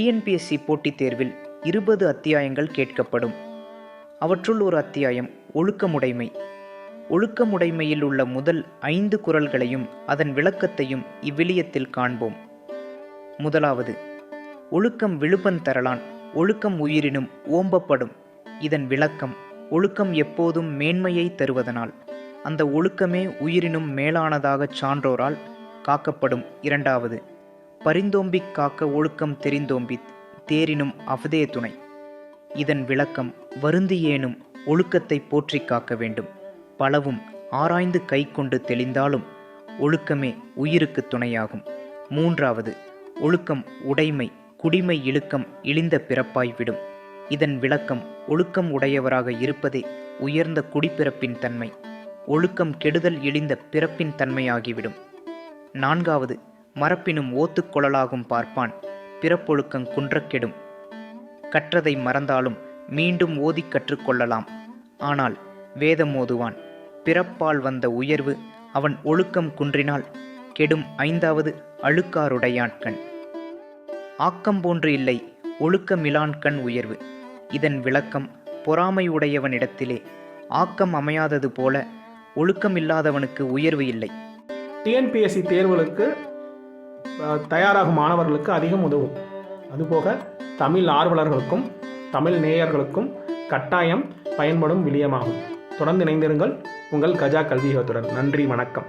TNPSC போட்டித் தேர்வில் இருபது அத்தியாயங்கள் கேட்கப்படும். அவற்றுள் ஒரு அத்தியாயம் ஒழுக்கமுடைமை. ஒழுக்கமுடைமையில் உள்ள முதல் ஐந்து குரல்களையும் அதன் விளக்கத்தையும் இவ்விலியத்தில் காண்போம். முதலாவது ஒழுக்கம் விழுப்பன் தரலான் ஒழுக்கம் உயிரினும் ஓம்பப்படும். இதன் விளக்கம் ஒழுக்கம் எப்போதும் மேன்மையை தருவதனால் அந்த ஒழுக்கமே உயிரினும் மேலானதாகச் சான்றோரால் காக்கப்படும். இரண்டாவது பரிந்தோம்பிக் காக்க ஒழுக்கம் தெரிந்தோம்பித் தேரினும் அவதே துணை. இதன் விளக்கம் வருந்தியேனும் ஒழுக்கத்தை போற்றிக் காக்க வேண்டும். பலவும் ஆராய்ந்து கை கொண்டு தெளிந்தாலும் ஒழுக்கமே உயிருக்கு துணையாகும். மூன்றாவது ஒழுக்கம் உடைமை குடிமை இழுக்கம் இழிந்த பிறப்பாய் விடும். இதன் விளக்கம் ஒழுக்கம் உடையவராக இருப்பதே உயர்ந்த குடிப்பிறப்பின் தன்மை. ஒழுக்கம் கெடுதல் இழிந்த பிறப்பின் தன்மையாகிவிடும். நான்காவது மறப்பினும் ஓத்துக்கொழலாகும் பார்ப்பான். பிறப்பொழுக்கங் குன்றக்கெடும். கற்றதை மறந்தாலும் மீண்டும் ஓதிக் கற்றுக்கொள்ளலாம். ஆனால் வேதம் ஓதுவான். பிறப்பால் வந்த உயர்வு அவன் ஒழுக்கம் குன்றினால் கெடும் ஐந்தாவது அழுக்காருடையான்கண். ஆக்கம் போன்று இல்லை ஒழுக்கமிலான் கண் உயர்வு. இதன் விளக்கம் பொறாமை உடையவனிடத்திலே ஆக்கம் அமையாதது போல ஒழுக்கமில்லாதவனுக்கு உயர்வு இல்லை. டிஎன்பிஎஸ்சி தேர்வுகளுக்கு தயாராகும் மாணவர்களுக்கு அதிகம் உதவும். அதுபோக தமிழ் ஆர்வலர்களுக்கும் தமிழ் நேயர்களுக்கும் கட்டாயம் பயன்படும் விலியமாகும் தொடர்ந்து இணைந்திருங்கள். உங்கள் கஜா கல்வியோத்துடன் நன்றி. வணக்கம்.